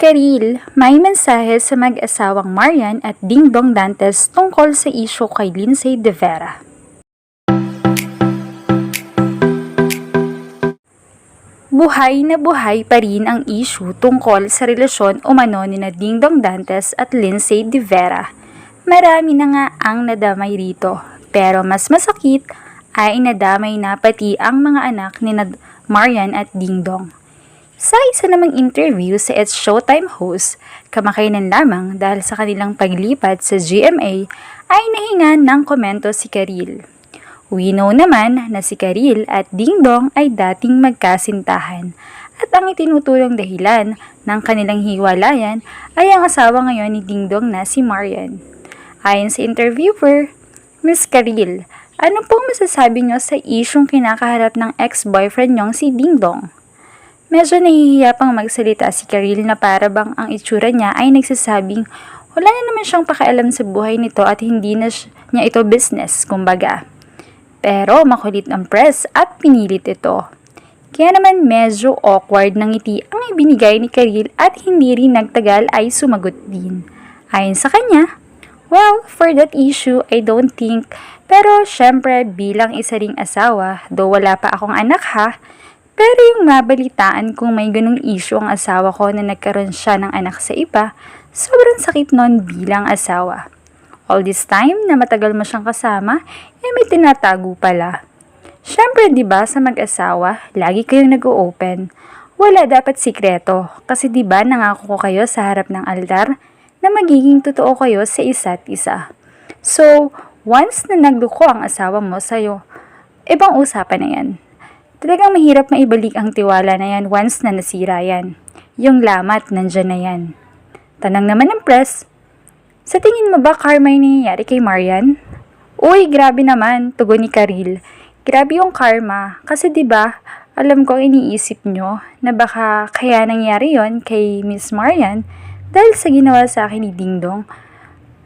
Karil, may mensahe sa mag-asawang Marian at Dingdong Dantes tungkol sa isyo kay Lindsay De Vera. Buhay na buhay pa rin ang issue tungkol sa relasyon umano ni na Dingdong Dantes at Lindsay De Vera. Marami na nga ang nadamay rito, pero mas masakit ay nadamay na pati ang mga anak ni Marian at Dingdong. Sa isa namang interview sa It's Showtime host, kamakainan lamang dahil sa kanilang paglipat sa GMA, ay nahingan ng komento si Karil. We know naman na si Karil at Dingdong ay dating magkasintahan at ang itinutulong dahilan ng kanilang hiwalayan ay ang asawa ngayon ni Dingdong na si Marian. Ayon sa interviewer, Miss Karil, ano pong masasabi niyo sa isyong kinakaharap ng ex-boyfriend niyong si Dingdong? Medyo nahihiya pang magsalita si Karil na para bang ang itsura niya ay nagsasabing wala na naman siyang pakialam sa buhay nito at hindi na niya ito business, kumbaga. Pero makulit ang press at pinilit ito. Kaya naman medyo awkward ng ngiti ang ibinigay ni Karil at hindi rin nagtagal ay sumagot din. Ayon sa kanya, Well, for that issue, I don't think. Pero syempre, bilang isa ring asawa, though wala pa akong anak ha, pero yung mabalitaan kung may ganung issue ang asawa ko na nagkaroon siya ng anak sa iba, sobrang sakit nun bilang asawa. All this time na matagal mo siyang kasama, eh may tinatago pala. Syempre, di ba sa mag-asawa, lagi kayong nag-open. Wala dapat sikreto, kasi di ba nangako ko kayo sa harap ng altar na magiging totoo kayo sa isa't isa. So, once na nagluko ang asawa mo sa'yo, ibang usapan na yan. Talagang mahirap maibalik ang tiwala na yan once na nasira yan. Yung lamat nandyan na yan. Tanang naman ng press, sa tingin mo ba karma yung nangyayari kay Marian? Uy, grabe naman, tugon ni Karil. Grabe yung karma. Kasi ba alam ko iniisip nyo na baka kaya nangyari yon kay Miss Marian dahil sa ginawa sa akin ni Dingdong.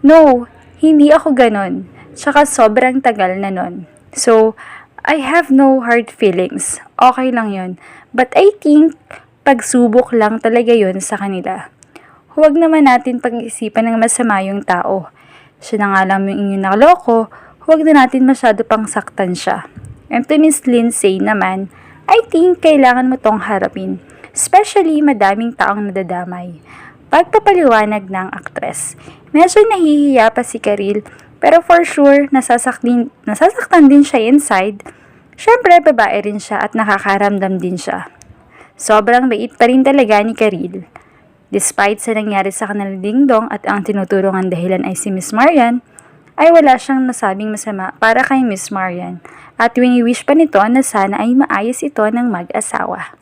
No, hindi ako ganon. Tsaka sobrang tagal na nun. So, I have no hard feelings. Okay lang yon. But I think, pagsubok lang talaga yon sa kanila. Huwag naman natin pag-isipan ng masama yung tao. Siya na nga lang yung inyong nakaloko, huwag na natin masyado pang saktan siya. And to Miss Lindsay naman, I think kailangan mo tong harapin. Especially madaming taong nadadamay. Pagpapaliwanag ng aktres. Medyo nahihiya pa si Karil, pero for sure, nasasaktin, nasasaktan din siya inside. Siyempre, babae rin siya at nakakaramdam din siya. Sobrang bait pa rin talaga ni Karil. Despite sa nangyari sa kanilang dingdong at ang tinuturungan dahilan ay si Miss Marian, ay wala siyang nasabing masama para kay Miss Marian at wini-wish pa nito na sana ay maayos ito ng mag-asawa.